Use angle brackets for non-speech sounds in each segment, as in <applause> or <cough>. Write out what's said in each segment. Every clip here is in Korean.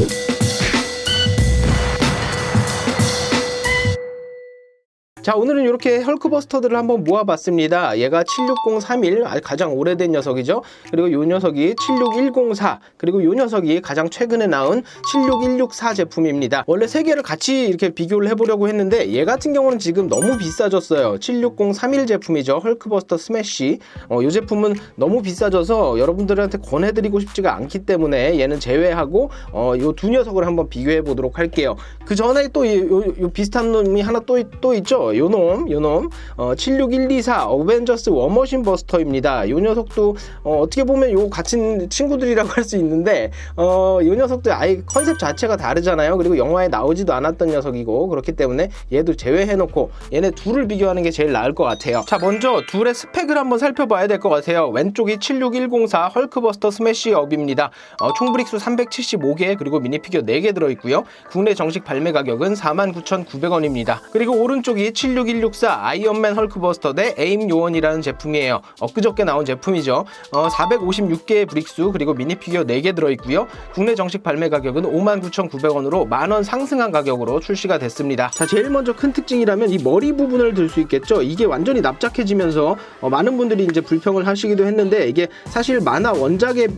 Thank you. 자 오늘은 이렇게 헐크버스터들을 한번 모아봤습니다. 얘가 76031 아, 가장 오래된 녀석이죠. 그리고 이 녀석이 76104 그리고 이 녀석이 가장 최근에 나온 76164 제품입니다. 원래 세 개를 같이 이렇게 비교를 해보려고 했는데 얘 같은 경우는 지금 너무 비싸졌어요. 76031 제품이죠. 헐크버스터 스매시 어, 이 제품은 너무 비싸져서 여러분들한테 권해드리고 싶지가 않기 때문에 얘는 제외하고 어, 이두 녀석을 한번 비교해 보도록 할게요. 그 전에 또 이, 요, 요 비슷한 놈이 하나 또, 또 있죠. 요놈, 요놈, 어, 76124 어벤져스 워머신 버스터입니다. 요 녀석도 어, 떻게 보면 요 같은 친구들이라고 <laughs> 할 수 있는데 어, 요 녀석도 아예 컨셉 자체가 다르잖아요. 그리고 영화에 나오지도 않았던 녀석이고 그렇기 때문에 얘도 제외해놓고 얘네 둘을 비교하는 게 제일 나을 것 같아요. 자, 먼저 둘의 스펙을 한번 살펴봐야 될 것 같아요. 왼쪽이 76104 헐크버스터 스매시 업입니다. 어, 총 브릭수 375개 그리고 미니피규어 4개 들어있고요. 국내 정식 발매 가격은 49,900원입니다. 그리고 오른쪽이 76164 아이언맨 헐크버스터 대 에임 요원이라는 제품이에요. 엊그저께 나온 제품이죠. 어, 456개의 브릭수 그리고 미니피규어 4개 들어있고요. 국내 정식 발매 가격은 59,900원으로 만원 상승한 가격으로 출시가 됐습니다. 자, 제일 먼저 큰 특징이라면 이 머리 부분을 들 수 있겠죠. 이게 완전히 납작해지면서 어, 많은 분들이 이제 불평을 하시기도 했는데 이게 사실 만화 원작에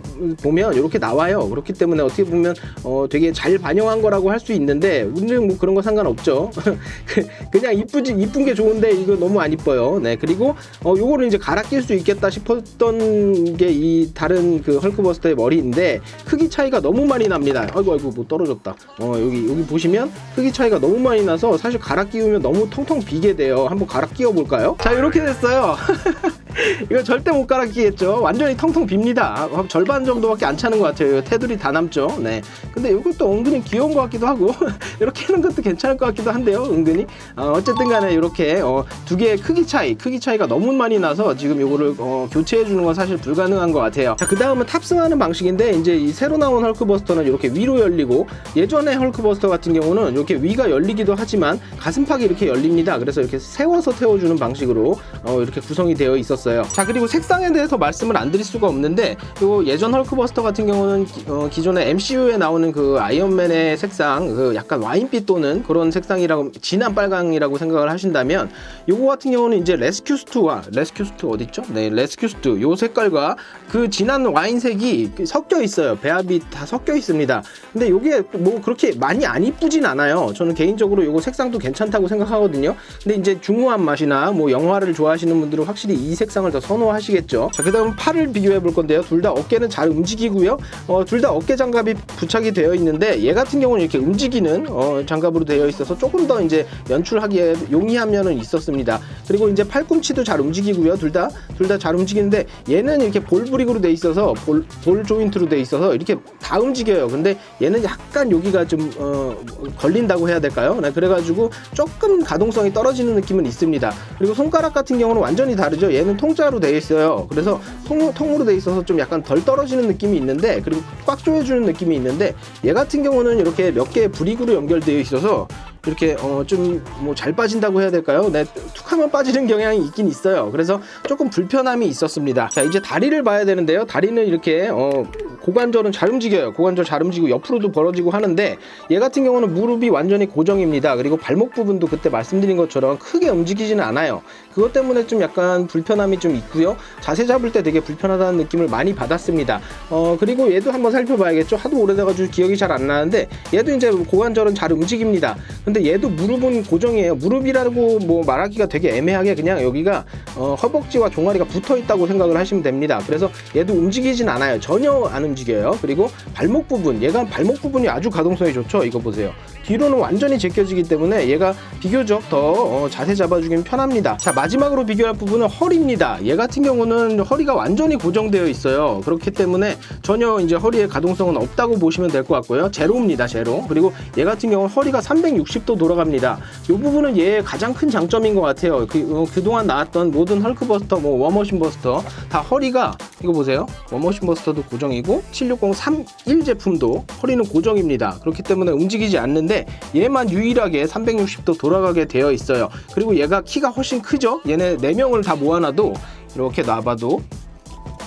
보면 이렇게 나와요. 그렇기 때문에 어떻게 보면 어, 되게 잘 반영한 거라고 할 수 있는데 우리는 뭐 그런 거 상관없죠. <laughs> 그, 그냥 이쁘지 이쁜 게 좋은데 이거 너무 안 이뻐요. 네 그리고 어, 요거를 이제 갈아 낄 수 있겠다 싶었던 게 이 다른 그 헐크버스터의 머리인데 크기 차이가 너무 많이 납니다. 아이고 아이고 뭐 떨어졌다. 어 여기 여기 보시면 크기 차이가 너무 많이 나서 사실 갈아 끼우면 너무 통통 비게 돼요. 한번 갈아 끼워 볼까요? 자 이렇게 됐어요. <laughs> 이거 절대 못 갈아 끼겠죠. 완전히 텅텅 빕니다. 어, 절반 정도밖에 안 차는 것 같아요. 테두리 다 남죠. 네. 근데 이것도 은근히 귀여운 것 같기도 하고 <laughs> 이렇게 하는 것도 괜찮을 것 같기도 한데요. 은근히 어, 쨌든 간에 이렇게 어, 두 개의 크기 차이, 크기 차이가 너무 많이 나서 지금 이거를 어, 교체해 주는 건 사실 불가능한 것 같아요. 자, 그 다음은 탑승하는 방식인데 이제 이 새로 나온 헐크버스터는 이렇게 위로 열리고 예전에 헐크버스터 같은 경우는 이렇게 위가 열리기도 하지만 가슴팍이 이렇게 열립니다. 그래서 이렇게 세워서 태워주는 방식으로 어, 이렇게 구성이 되어 있었어요. 자, 그리고 색상에 대해서 말씀을 안 드릴 수가 없는데 요 예전 헐크버스터 같은 경우는 기, 어, 기존에 MCU에 나오는 그 아이언맨의 색상, 그 약간 와인빛 도는 그런 색상이라고 진한 빨강이라고 생각을 하신다면 요거 같은 경우는 이제 레스큐스트와 레스큐스트 어디 있죠? 네, 레스큐스트 요 색깔과 그 진한 와인색이 섞여 있어요. 배합이 다 섞여 있습니다. 근데 요게 뭐 그렇게 많이 안 이쁘진 않아요. 저는 개인적으로 요거 색상도 괜찮다고 생각하거든요. 근데 이제 중후한 맛이나 뭐 영화를 좋아하시는 분들은 확실히 이 색상을 더 선호하시겠죠. 자, 그 다음 팔을 비교해 볼 건데요. 둘 다 어깨는 잘 움직이고요. 어, 둘 다 어깨 장갑이 부착이 되어 있는데 얘 같은 경우는 이렇게 움직이는 어, 장갑으로 되어 있어서 조금 더 이제 연출하기에 용이한 면은 있었습니다. 그리고 이제 팔꿈치도 잘 움직이고요. 둘 다 둘 다 잘 움직이는데 얘는 이렇게 볼 브릭으로 돼 있어서 볼, 볼 조인트로 돼 있어서 이렇게 다 움직여요. 근데 얘는 약간 여기가 좀 어, 걸린다고 해야 될까요? 네, 그래가지고 조금 가동성이 떨어지는 느낌은 있습니다. 그리고 손가락 같은 경우는 완전히 다르죠. 얘는 통짜로 되어 있어요. 그래서 통, 통으로 되어 있어서 좀 약간 덜 떨어지는 느낌이 있는데 그리고 꽉 조여주는 느낌이 있는데 얘 같은 경우는 이렇게 몇 개의 브릭으로 연결되어 있어서 이렇게 어 좀 뭐 잘 빠진다고 해야 될까요? 네, 툭하면 빠지는 경향이 있긴 있어요. 그래서 조금 불편함이 있었습니다. 자, 이제 다리를 봐야 되는데요. 다리는 이렇게 어 고관절은 잘 움직여요. 고관절 잘 움직이고 옆으로도 벌어지고 하는데 얘 같은 경우는 무릎이 완전히 고정입니다. 그리고 발목 부분도 그때 말씀드린 것처럼 크게 움직이지는 않아요. 그것 때문에 좀 약간 불편함이 좀 있고요. 자세 잡을 때 되게 불편하다는 느낌을 많이 받았습니다. 어 그리고 얘도 한번 살펴봐야겠죠. 하도 오래돼가지고 기억이 잘 안 나는데 얘도 이제 고관절은 잘 움직입니다. 근데 얘도 무릎은 고정이에요. 무릎이라고 뭐 말하기가 되게 애매하게 그냥 여기가 어, 허벅지와 종아리가 붙어 있다고 생각을 하시면 됩니다. 그래서 얘도 움직이진 않아요. 전혀 안 움직여요. 그리고 발목 부분, 얘가 발목 부분이 아주 가동성이 좋죠. 이거 보세요. 뒤로는 완전히 제껴지기 때문에 얘가 비교적 더 어, 자세 잡아주긴 편합니다. 자 마지막으로 비교할 부분은 허리입니다. 얘 같은 경우는 허리가 완전히 고정되어 있어요. 그렇기 때문에 전혀 이제 허리에 가동성은 없다고 보시면 될 것 같고요. 제로입니다. 제로. 그리고 얘 같은 경우는 허리가 360도 돌아갑니다. 이 부분은 얘의 가장 큰 장점인 것 같아요. 그, 어, 그동안 나왔던 모든 헐크버스터, 뭐 워머신 버스터 다 허리가 이거 보세요. 워머신 버스터도 고정이고 76031 제품도 허리는 고정입니다. 그렇기 때문에 움직이지 않는데 얘만 유일하게 360도 돌아가게 되어 있어요. 그리고 얘가 키가 훨씬 크죠? 얘네 4명을 다 모아놔도 이렇게 놔봐도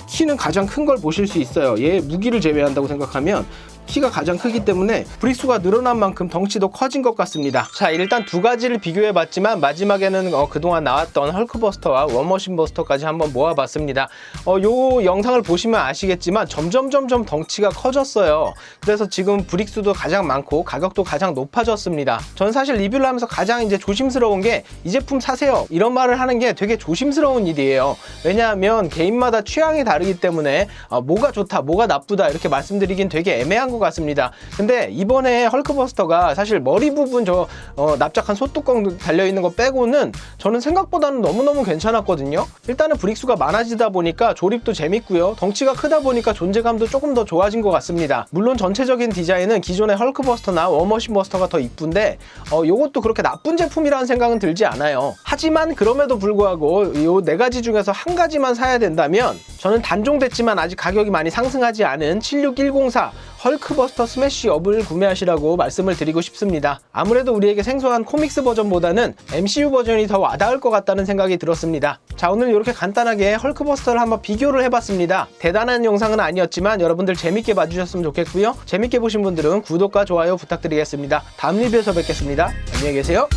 키는 가장 큰 걸 보실 수 있어요. 얘 무기를 제외한다고 생각하면 키가 가장 크기 때문에 브릭수가 늘어난 만큼 덩치도 커진 것 같습니다. 자, 일단 두 가지를 비교해 봤지만 마지막에는 어, 그동안 나왔던 헐크버스터와 원머신버스터까지 한번 모아봤습니다. 어, 요 영상을 보시면 아시겠지만 점점 점점 덩치가 커졌어요. 그래서 지금 브릭수도 가장 많고 가격도 가장 높아졌습니다. 전 사실 리뷰를 하면서 가장 이제 조심스러운 게 이 제품 사세요 이런 말을 하는 게 되게 조심스러운 일이에요. 왜냐하면 개인마다 취향이 다르기 때문에 어, 뭐가 좋다, 뭐가 나쁘다 이렇게 말씀드리긴 되게 애매한 것 같습니다. 근데 이번에 헐크버스터가 사실 머리 부분 저 어, 납작한 소뚜껑 달려 있는 거 빼고는 저는 생각보다는 너무너무 괜찮았거든요. 일단은 브릭수가 많아지다 보니까 조립도 재밌고요. 덩치가 크다 보니까 존재감도 조금 더 좋아진 것 같습니다. 물론 전체적인 디자인은 기존의 헐크버스터나 워머신 버스터가 더 이쁜데 어, 요것도 그렇게 나쁜 제품이라는 생각은 들지 않아요. 하지만 그럼에도 불구하고 요 네 가지 중에서 한 가지만 사야 된다면 저는 단종됐지만 아직 가격이 많이 상승하지 않은 76104 헐 크버스터 스매시 업을 구매하시라고 말씀을 드리고 싶습니다. 아무래도 우리에게 생소한 코믹스 버전보다는 MCU 버전이 더 와닿을 것 같다는 생각이 들었습니다. 자, 오늘 이렇게 간단하게 헐크버스터를 한번 비교를 해봤습니다. 대단한 영상은 아니었지만 여러분들 재밌게 봐주셨으면 좋겠고요. 재밌게 보신 분들은 구독과 좋아요 부탁드리겠습니다. 다음 리뷰에서 뵙겠습니다. 안녕히 계세요.